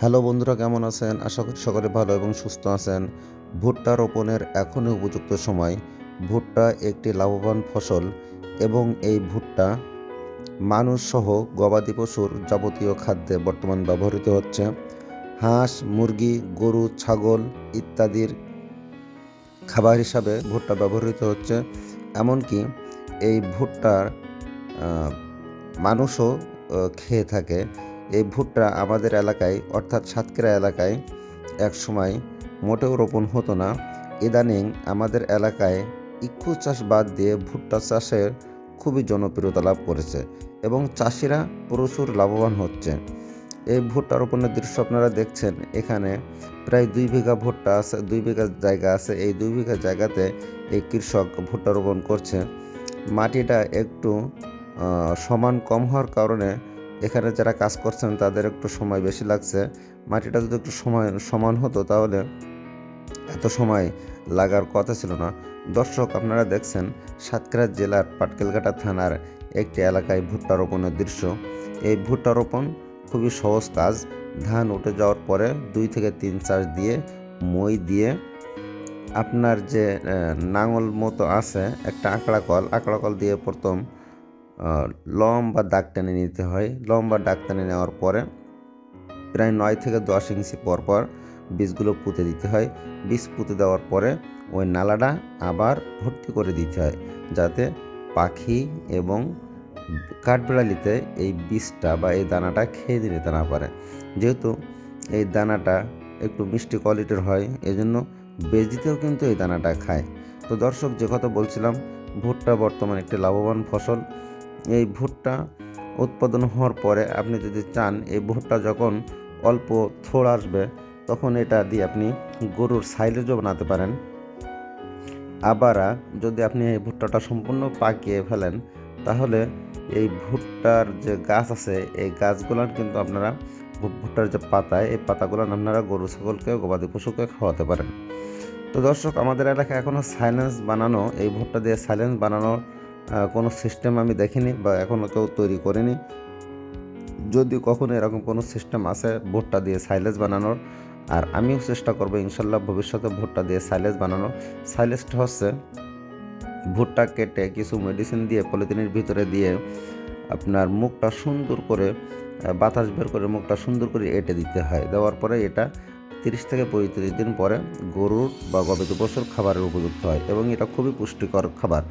Hello বন্ধুরা, কেমন আছেন? আশা করি সকলে ভালো এবং সুস্থ আছেন। ভুট্টা রোপণের এখনই উপযুক্ত সময়। ভুট্টা একটি লাভবান ফসল এবং এই ভুট্টা মানুষ সহ গবাদি পশুর যাবতীয় খাদ্যে বর্তমান ব্যবহৃত হচ্ছে। হাঁস, মুরগি, গরু, ছাগল ইত্যাদির খাবার হিসাবে ভুট্টা ব্যবহৃত হচ্ছে। এমনকি এই ভুট্টার মানুষও খেয়ে থাকে। এই ভুট্টা আমাদের এলাকায়, অর্থাৎ সাতক্ষীরা এলাকায়, এক সময় মোটেও রোপণ হতো না। ইদানিং আমাদের এলাকায় ইক্ষু চাষ বাদ দিয়ে ভুট্টা চাষের খুবই জনপ্রিয়তা লাভ করেছে এবং চাষিরা প্রচুর লাভবান হচ্ছে। এই ভুট্টা রোপণের দৃশ্য আপনারা দেখছেন। এখানে প্রায় দুই বিঘা ভুট্টা আছে, দুই বিঘা জায়গা আছে। এই দুই বিঘা জায়গাতে এই কৃষক ভুট্টা রোপণ করছে। মাটিটা একটু সমান কম হওয়ার কারণে এখানে যারা কাজ করছেন, তাদের একটু সময় বেশি লাগছে। মাটিটা যদি একটু সময়, সমান হতো তাহলে এত সময় লাগার কথা ছিল না। দর্শক, আপনারা দেখছেন সাতক্ষীরা জেলার পাটকেলঘাটা থানার একটি এলাকায় ভুট্টা রোপণের দৃশ্য। এই ভুট্টা রোপণ খুবই সহজ কাজ। ধান উঠে যাওয়ার পরে দুই থেকে তিন চাষ দিয়ে, মই দিয়ে আপনার যে নাঙল মতো আছে, একটা আঁকড়া কল আঁকড়া কল দিয়ে প্রথম লম্বা দাগ টেনে নিতে হয়। লম্বা দাগ টেনে নেওয়ার পরে প্রায় নয় থেকে দশ ইঞ্চি পর পর বীজগুলো পুঁতে দিতে হয়। বীজ পুঁতে দেওয়ার পরে ওই নালাটা আবার ভর্তি করে দিতে হয় যাতে পাখি এবং কাঠবেড়ালিতে এই বীজটা বা এই দানাটা খেয়ে দিতে না পারে। যেহেতু এই দানাটা একটু মিষ্টি কোয়ালিটির হয়, এজন্য বেজিতেও কিন্তু এই দানাটা খায়। তো দর্শক, যে কথা বলছিলাম, ভুট্টা বর্তমানে একটি লাভবান ফসল। এই ভুট্টা উৎপাদন হওয়ার পরে আপনি যদি চান, এই ভুট্টা যখন অল্প থোড় আসবে, তখন এটা দিয়ে আপনি গরুর সাইলেজও বানাতে পারেন। আবার যদি আপনি এই ভুট্টাটা সম্পূর্ণ পাকিয়ে ফেলেন, তাহলে এই ভুট্টার যে গাছ আছে, এই গাছগুলার কিন্তু আপনারা ভুট্টার যে পাতায় এই পাতাগুলো আপনারা গরু ছাগলকে গবাদি পশুকে খাওয়াতে পারেন। তো দর্শক, আমাদের এলাকায় এখনও সাইলেন্স বানানো, এই ভুট্টা দিয়ে সাইলেন্স বানানোর কোনো সিস্টেম আমি দেখিনি বা এখনও কেউ তৈরি করিনি। যদি কখনো এরকম কোনো সিস্টেম আছে ভুট্টা দিয়ে সাইলেজ বানানোর, আর আমিও চেষ্টা করব ইনশাল্লাহ ভবিষ্যতে ভুট্টা দিয়ে সাইলেজ বানানোর। সাইলেজটা হচ্ছে ভুট্টা কেটে কিছু মেডিসিন দিয়ে পলিথিনের ভিতরে দিয়ে আপনার মুখটা সুন্দর করে বাতাস বের করে মুখটা সুন্দর করে এঁটে দিতে হয়। দেওয়ার পরে এটা তিরিশ থেকে পঁয়ত্রিশ দিন পরে গরুর বা গবাদি পশুর খাবারের উপযুক্ত হয় এবং এটা খুবই পুষ্টিকর খাবার।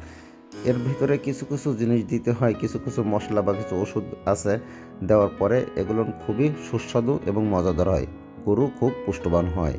এর ভিতরে কিছু কিছু জিনিস দিতে হয়, কিছু কিছু মশলা বা কিছু ওষুধ আছে দেওয়ার পরে এগুলো খুবই সুস্বাদু এবং মজাদার হয়। গরু খুব পুষ্টবান হয়।